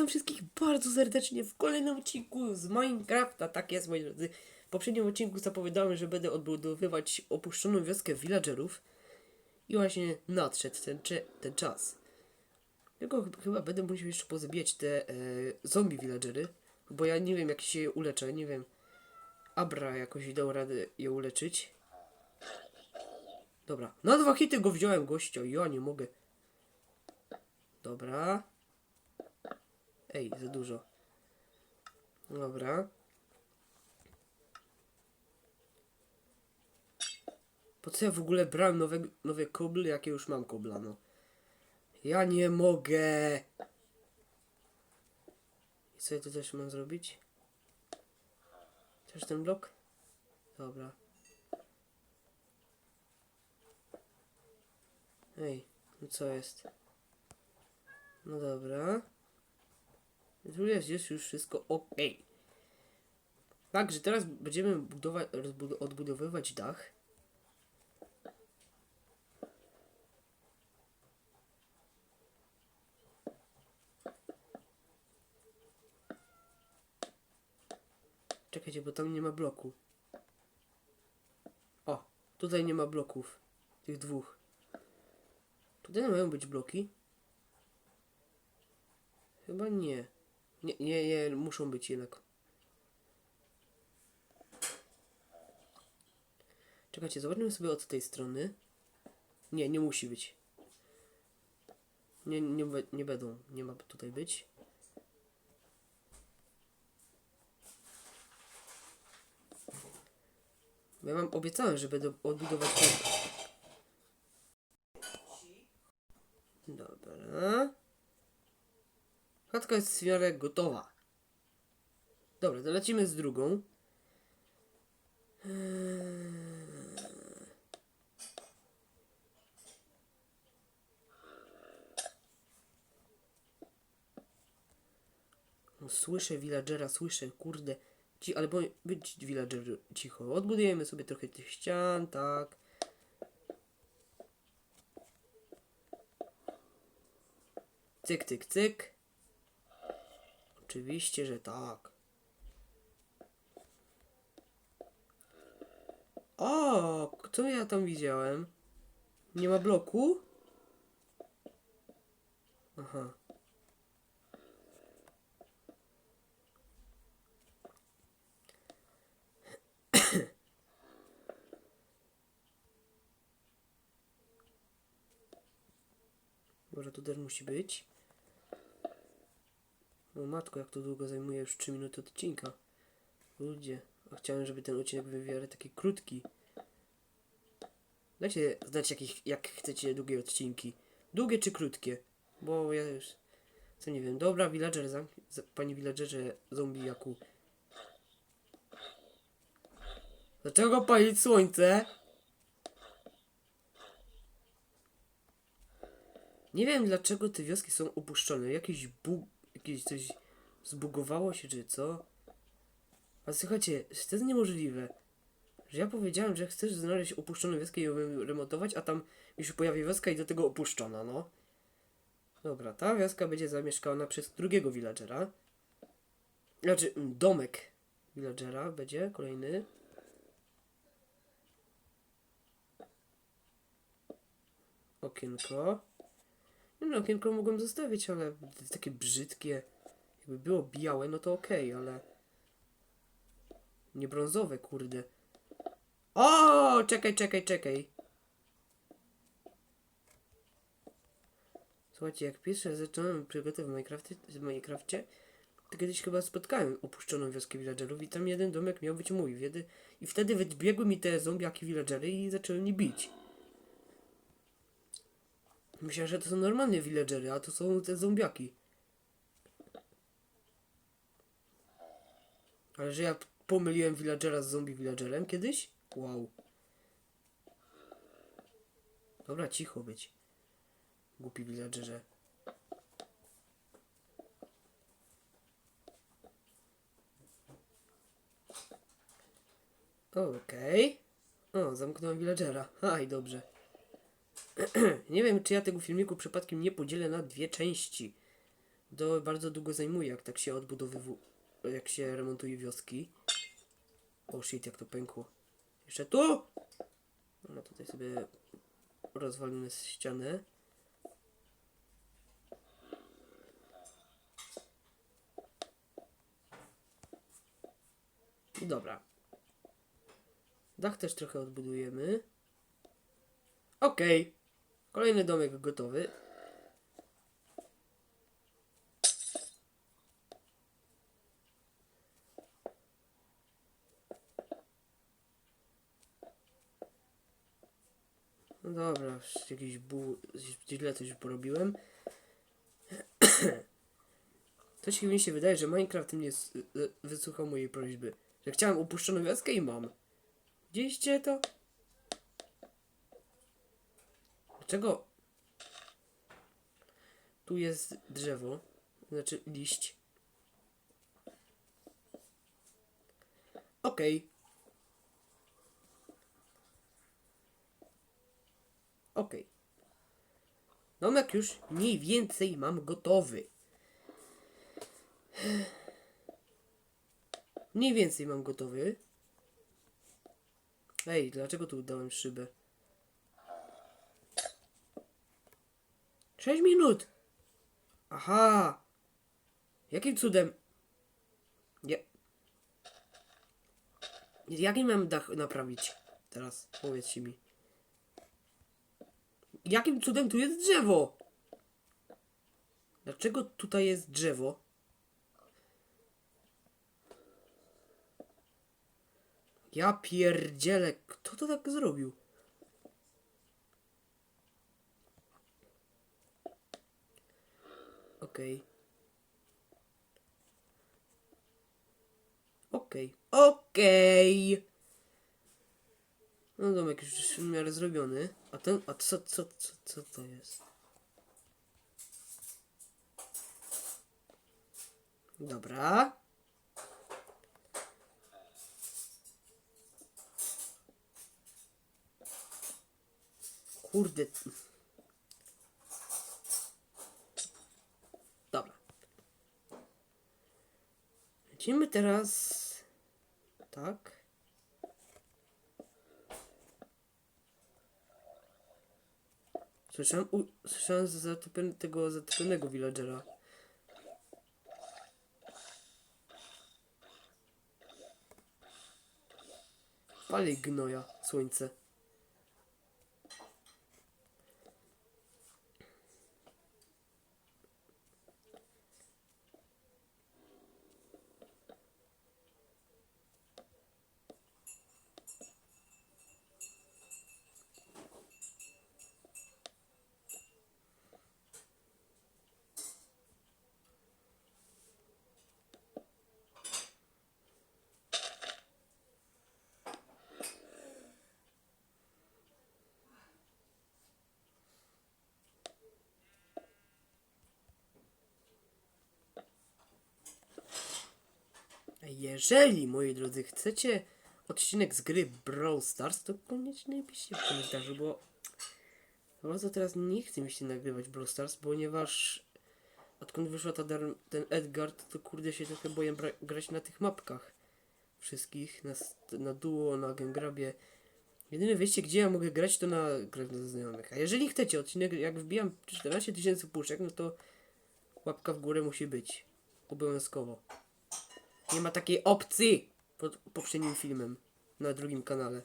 Witam wszystkich bardzo serdecznie w kolejnym odcinku z Minecrafta. Tak jest, moi drodzy. W poprzednim odcinku zapowiadałem, że będę odbudowywać opuszczoną wioskę villagerów. I właśnie nadszedł ten, ten czas. Tylko ch- chyba będę musiał jeszcze pozbijać te e, zombie villagery. Bo ja nie wiem jak się je uleczę, nie wiem. Abra jakoś dał radę je uleczyć. Dobra, na dwa hity go wziąłem gościa, ja nie mogę. Dobra. Ej, za dużo. Dobra. Po co ja w ogóle brałem nowe, nowe kobly, jakie już mam kobla, no. Ja nie mogę. I co ja tu też mam zrobić? Też ten blok? Dobra. Ej, no co jest? No dobra. Tu jest, już wszystko ok. Także teraz będziemy budować, odbudowywać dach. Czekajcie, bo tam nie ma bloku. O, tutaj nie ma bloków. Tych dwóch. Tutaj mają być bloki. Chyba nie. Nie, nie, nie, muszą być jednak. Czekajcie, zobaczmy sobie od tej strony. Nie, nie musi być. Nie, nie, nie będą, nie ma tutaj być. Ja wam obiecałem, że będę odbudować. Dobra. Chatka jest w gotowa. Dobra, to lecimy z drugą. No, słyszę villagera, słyszę, kurde. Ci, ale być villager cicho. Odbudujemy sobie trochę tych ścian, tak. Cyk, cyk, cyk. Oczywiście, że tak. O, co ja tam widziałem? Nie ma bloku? Aha. Może tu też musi być. O matko, jak to długo zajmuje już 3 minuty odcinka. Ludzie, a chciałem, żeby ten odcinek był w miarę taki krótki. Dajcie znać, jakich, jak chcecie długie odcinki. Długie czy krótkie? Bo ja już... Co nie wiem. Dobra, villager, zamk... za- panie villagerze zombijaku. Dlaczego palić słońce? Nie wiem dlaczego te wioski są opuszczone. Jakiś bug, jakieś coś zbugowało się czy co? A słuchajcie, to jest niemożliwe. Że ja powiedziałem, że chcesz znaleźć opuszczoną wioskę i ją remontować, a tam już się pojawi wioska i do tego opuszczona, no. Dobra, ta wioska będzie zamieszkana przez drugiego villagera. Znaczy, domek villagera będzie kolejny. Okienko. No, okienko mogłem zostawić, ale takie brzydkie. Jakby było białe, no to okej, ale... Nie brązowe, kurde. O, czekaj, czekaj, czekaj. Słuchajcie, jak pierwszy raz zacząłem przygodę w Minecrafcie, w Minecrafcie, to kiedyś chyba spotkałem opuszczoną wioskę villagerów i tam jeden domek miał być mój. I wtedy wybiegły mi te zombiaki villagery i zaczęły mnie bić. Myślałem, że to są normalne villagery, a to są te zombiaki. Ale że ja pomyliłem villagera z zombie villagerem kiedyś? Wow. Dobra, cicho być. Głupi villagerze. Okej. O, zamknąłem villagera. Aj, dobrze. nie wiem, czy ja tego filmiku przypadkiem nie podzielę na dwie części. To bardzo długo zajmuje, jak tak się odbudowywuje, jak się remontuje wioski. O shit, jak to pękło. Jeszcze tu! No tutaj sobie rozwalimy ścianę. Dobra. Dach też trochę odbudujemy. Okej. Kolejny domek gotowy. No dobra, jakiś bu... źle coś porobiłem. Coś mi się wydaje, że Minecraft nie s- y- wysłuchał mojej prośby. Że chciałem upuszczoną wioskę i mam. Widzieliście to? Dlaczego? Tu jest drzewo, znaczy liść. Okej. Okej. Domek już mniej więcej mam gotowy. Mniej więcej mam gotowy. Ej, dlaczego tu dałem szybę? 6 minut! Aha! Jakim cudem? Ja... Jakim mam dach naprawić? Teraz powiedzcie mi. Jakim cudem tu jest drzewo? Dlaczego tutaj jest drzewo? Ja pierdzielę, kto to tak zrobił? Okej. Okej. Okej. No domek już w miarę zrobiony. A ten, a co, co, co, co to jest? Dobra. Kurde. Dobra. Lecimy teraz. Tak. Słyszałem, u, słyszałem zatopion, tego zatopionego villagera. Pali gnoja, słońce. Jeżeli, moi drodzy, chcecie odcinek z gry Brawl Stars, to koniecznie piszcie w komentarzu, bo bardzo teraz nie chce mi się nagrywać Brawl Stars, ponieważ odkąd wyszła ta ten Edgar, to, to kurde się trochę boję grać na tych mapkach wszystkich, na, na duo, na Gengrabie. Jedyne wyjście, gdzie ja mogę grać, to na grach dla znajomych. A jeżeli chcecie odcinek, jak wbijam 14 tysięcy puszek, no to łapka w górę musi być. Obowiązkowo. Nie ma takiej opcji pod poprzednim filmem na drugim kanale.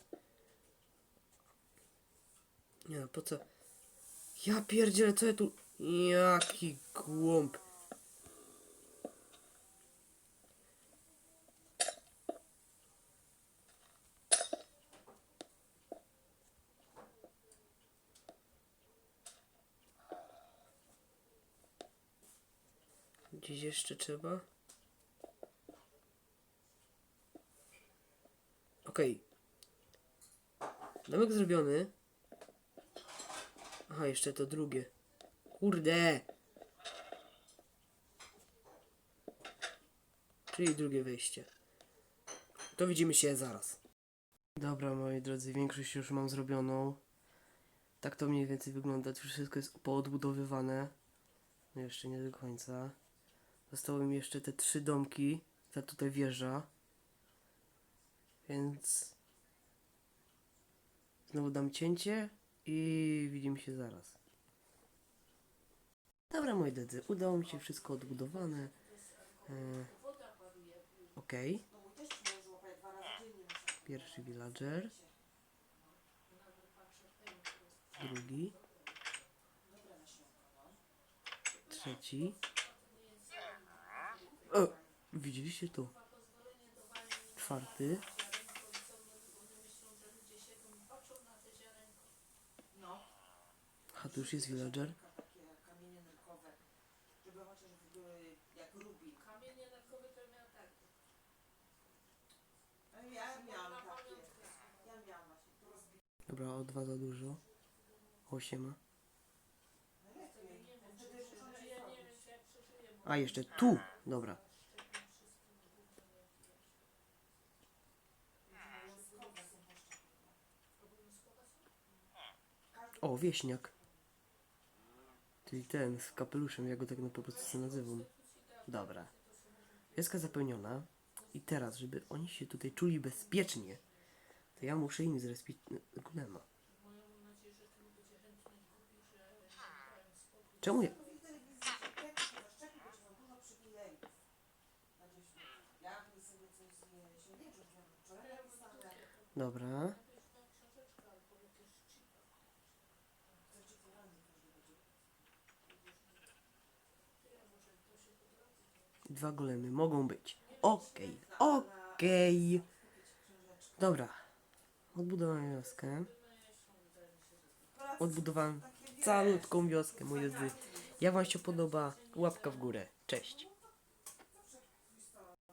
Nie no, po co? Ja pierdzielę, co ja tu... Jaki głąb. Gdzieś jeszcze trzeba? Okej. Domek zrobiony. Aha, jeszcze to drugie. Kurde! Czyli drugie wejście. To widzimy się zaraz. Dobra, moi drodzy, większość już mam zrobioną. Tak to mniej więcej wygląda. Wszystko jest poodbudowywane. No jeszcze nie do końca. Zostały mi jeszcze te trzy domki. Ta tutaj wieża. Więc... Znowu dam cięcie i widzimy się zaraz. Dobra moi drodzy, udało mi się wszystko odbudowane. E, ok. Pierwszy villager. Drugi. Trzeci. O, widzieliście to? Czwarty. A tu już jest villager. jak. Kamienie to Ja takie, ja miałam. Dobra, o dwa za dużo. Osiem. A jeszcze tu! Dobra. O, wieśniak. Czyli ten z kapeluszem, ja go tak no po prostu nazywam. Dobra. Wioska zapełniona. I teraz, żeby oni się tutaj czuli bezpiecznie, to ja muszę im zrespić golema. Czemu ja... W telewizji się zaszczepi, bo ci mam dużo przywilejów. Na 10 minut. Ja bym sobie coś z się nie czuć, miałam wczoraj napisane. Dobra. Chcecie to ranny każdy będzie. Dwa golemy mogą być. Okej, okej. Dobra. Odbudowałem wioskę. Odbudowałem calutką wioskę, moi drodzy. Jak wam się podoba, łapka w górę. Cześć.